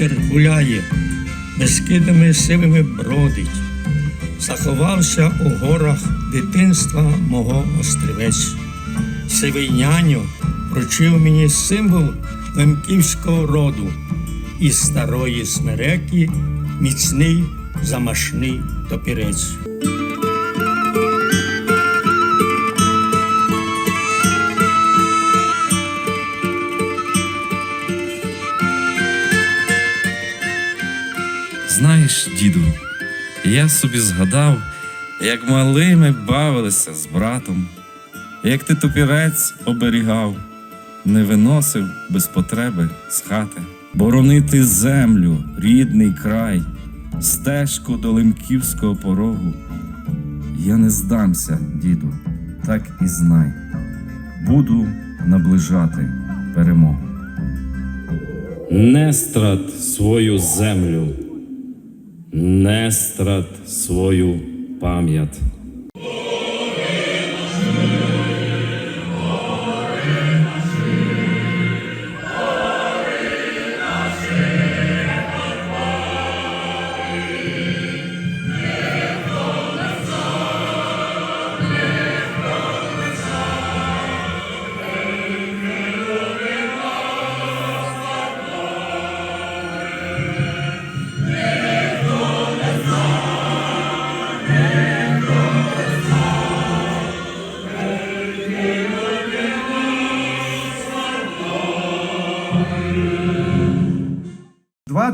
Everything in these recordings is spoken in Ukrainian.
Вітер гуляє, безкидами сивими бродить, заховався у горах дитинства мого острівець. Сивий няню вручив мені символ лемківського роду із старої смереки міцний замашний топірець. Знаєш, діду, я собі згадав, як малими бавилися з братом, як ти топірець оберігав, не виносив без потреби з хати, боронити землю, рідний край, стежку до лемківського порогу. Я не здамся, діду, так і знай. Буду наближати перемогу. Не страт свою землю, не страт свою пам'ять.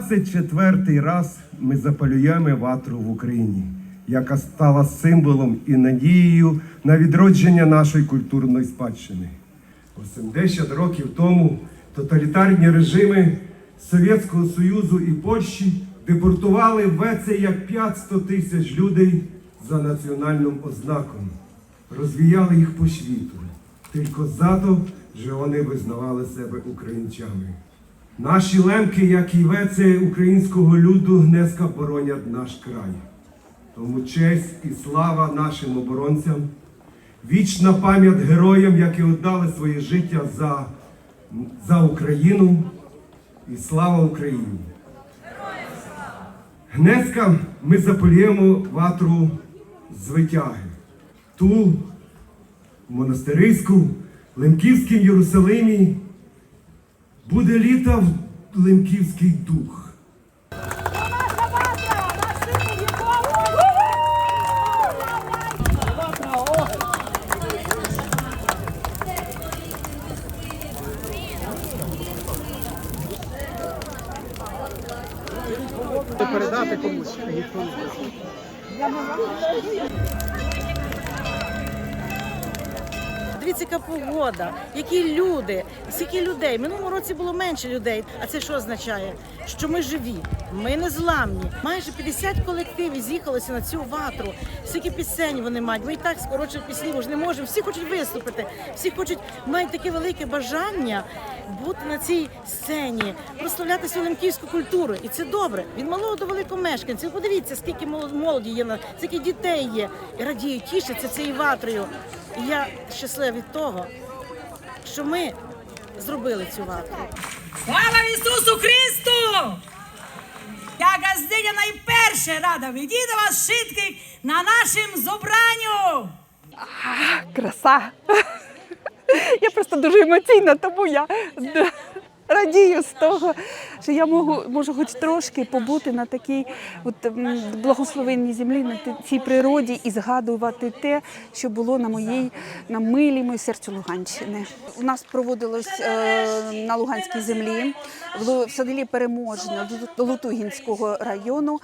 Двадцять четвертий раз ми запалюємо ватру в Україні, яка стала символом і надією на відродження нашої культурної спадщини. 80 років тому тоталітарні режими Совєтського Союзу і Польщі депортували в це як 500 тисяч людей за національним ознаком, розвіяли їх по світу, тільки за то, що вони визнавали себе українцями. Наші лемки, як і веце українського люду, гнеска боронять наш край. Тому честь і слава нашим оборонцям, вічна пам'ять героям, які віддали своє життя за, за Україну і слава Україні. Гнеска ми запалюємо ватру з витяги. Ту монастириську, Лемківському Єрусалимі буде літа в Лемківський дух. передати комусь. Дивіться, погода, які люди, скільки людей. Минулому році було менше людей. А це що означає? Що ми живі, ми не зламні. Майже 50 колективів з'їхалося на цю ватру. Скільки пісень вони мають. Ми і так скороче пісні, ми ж не можемо. Всі хочуть виступити, всі хочуть мають таке велике бажання бути на цій сцені, прославляти свою лемківську культуру. І це добре. Від малого до великого мешканців. Подивіться, скільки молод- молоді є, на- скільки дітей є. І радіють, тішаться цією ватрою. І я щаслива від того, що ми зробили цю ватру. Слава Ісусу Христу! Я газдиня найперше рада відійти вас шитких на нашим зобранню. краса. Я просто дуже емоційна, тому я радію з того, що я можу, можу хоч трошки побути на такій от, благословенній землі, на цій природі і згадувати те, що було на моїй на милій моїй серцю Луганщини. У нас проводилось е, на Луганській землі в, селі Переможне Лу- Лутугінського району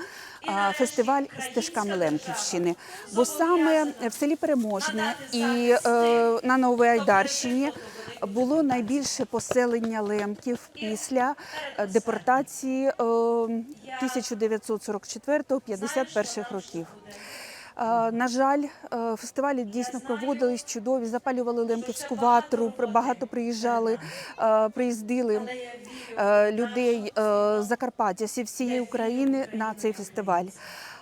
фестиваль стежками Лемківщини. Бо саме в селі Переможне і е, на Новоайдарщині було найбільше поселення лемків після е, депортації е, 1944-51 років. Е, На жаль, е, фестивалі дійсно проводились чудові, запалювали лемківську ватру, багато приїжджали, е, приїздили е, людей е, з Закарпаття зі всієї України на цей фестиваль.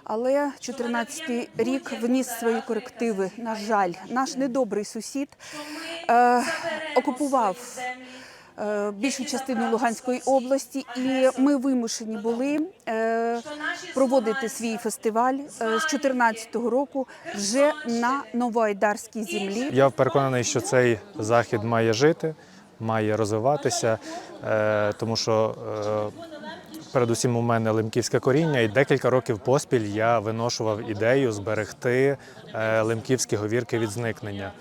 Але 14-й рік вніс свої корективи. На жаль, наш недобрий сусід е, окупував е, більшу частину Луганської області, і ми вимушені були е, проводити свій фестиваль е, з 2014 року вже на новоайдарській землі. Я переконаний, що цей захід має жити, має розвиватися, е, тому що е, передусім у мене лемківське коріння, і декілька років поспіль я виношував ідею зберегти е, лемківські говірки від зникнення.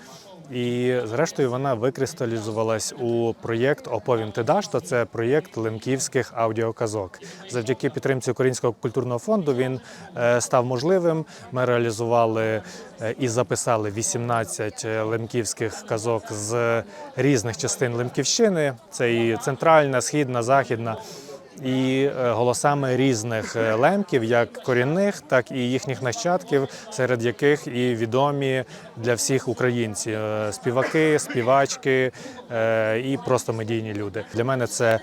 І зрештою вона викристалізувалась у проєкт Оповім ти Дашта. Це проєкт лемківських аудіоказок. Завдяки підтримці Українського культурного фонду він е, став можливим. Ми реалізували е, і записали 18 лемківських казок з різних частин Лемківщини. Це і центральна, східна, західна. І е, голосами різних е, лемків, як корінних, так і їхніх нащадків, серед яких і відомі для всіх українці е, співаки, співачки і просто медійні люди. Для мене це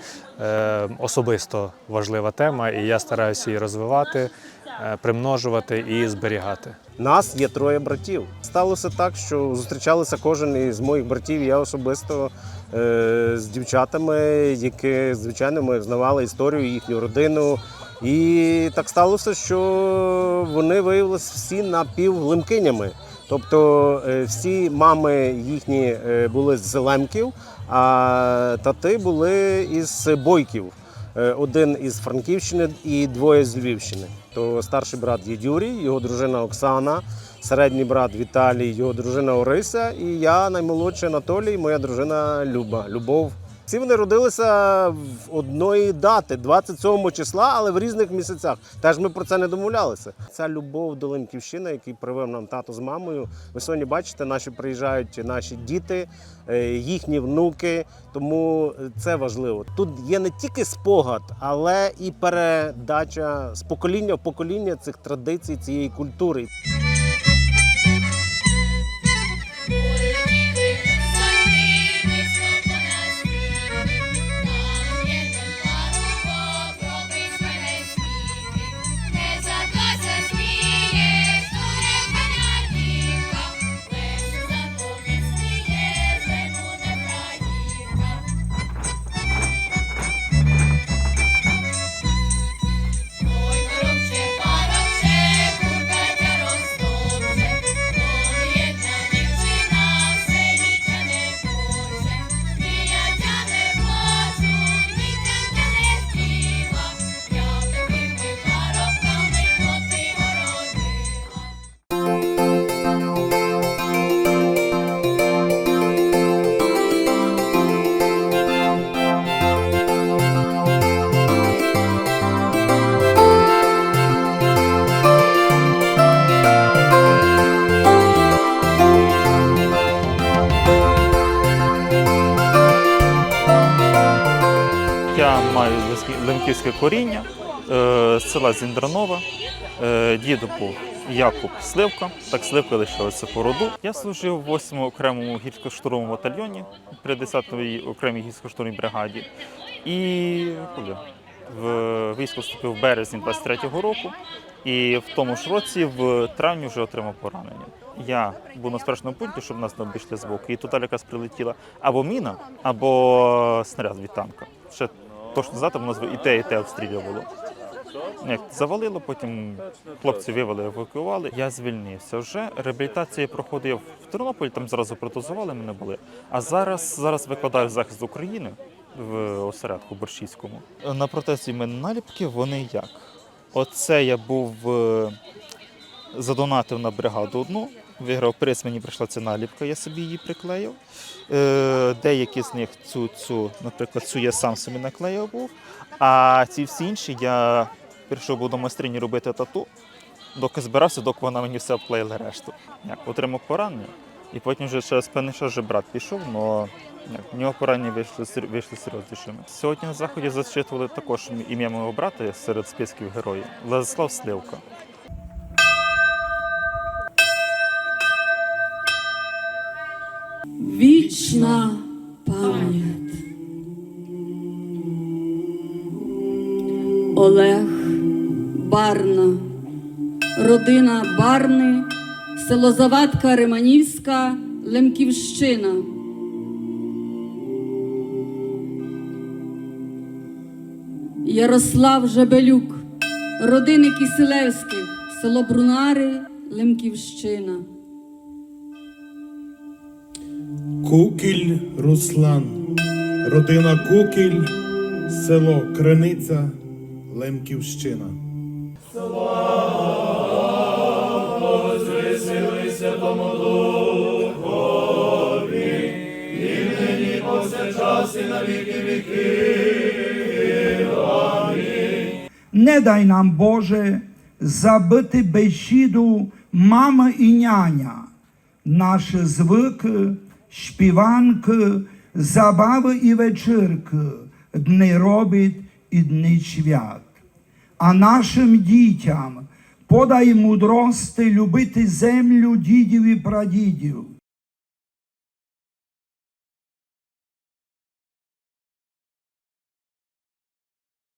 особисто важлива тема, і я стараюся її розвивати, е, примножувати і зберігати. Нас є троє братів. Сталося так, що зустрічалися кожен із моїх братів. Я особисто е, з дівчатами, які звичайно ми знавали історію, їхню родину. І так сталося, що вони виявилися всі напівлемкинями. Тобто е, всі мами їхні е, були з лемків, а тати були із бойків. Е, Один із Франківщини і двоє з Львівщини. То старший брат є Юрій, його дружина Оксана, середній брат Віталій, його дружина Орися, і я наймолодший Анатолій, моя дружина Люба, Любов. Всі вони родилися в одної дати, 27 числа, але в різних місяцях. Теж ми про це не домовлялися. Ця любов до Лемківщини, який привив нам тато з мамою. Ви сьогодні бачите, наші приїжджають наші діти, е, їхні внуки. Тому це важливо. Тут є не тільки спогад, але і передача з покоління в покоління цих традицій, цієї культури. Лемківське коріння е, з села Зіндранова. Е, діду був Якуб Сливка, так Сливка лишилася по роду. Я служив в 8-му окремому гірсько-штурмовому батальйоні при 10-й окремій гірсько-штурмовій бригаді. І коли в військо вступив в березні 23-го року, і в тому ж році, в травні, вже отримав поранення. Я був на страшному пункті, щоб нас не обійшли з боку, і туди якась прилетіла або міна, або снаряд від танка. Ще точно знати, воно і те, і те обстрілювало. Як завалило, потім хлопці вивели, евакуювали. Я звільнився вже. Реабілітація проходив в Тернополі, там зразу протезували мене були. А зараз, зараз викладаю захист України в осередку Борщівському. На протезі мене наліпки, вони як? Оце я був е, задонатив на бригаду одну, виграв приз, мені прийшла ця наліпка, я собі її приклеїв. Е, деякі з них цю, цю, наприклад, цю я сам собі наклеїв був. А ці всі інші я прийшов був до майстрині робити тату, доки збирався, доки вона мені все обклеїла решту. Як, отримав поранення. І потім вже через певний час вже брат пішов, але в нього поранення вийшли, вийшли серйознішими. Сьогодні на заході зачитували також ім'я мого брата серед списків героїв Владислав Сливка. Вічна пам'ять. Олег Барна, родина Барни, село Завадка Риманівська, Лемківщина. Ярослав Жебелюк, родини Киселевських, село Брунари, Лемківщина. Кукіль Руслан, родина Кукіль, село Криниця, Лемківщина. Слава сину, голі. І нині повсякчасі на віки віки. Не дай нам, Боже, забити безщіду мама і няня, наші звики, śpiewanki, забави і вечірки, дни робіт і дни свят. А нашим дітям подай мудрости любити землю дідів і прадідів,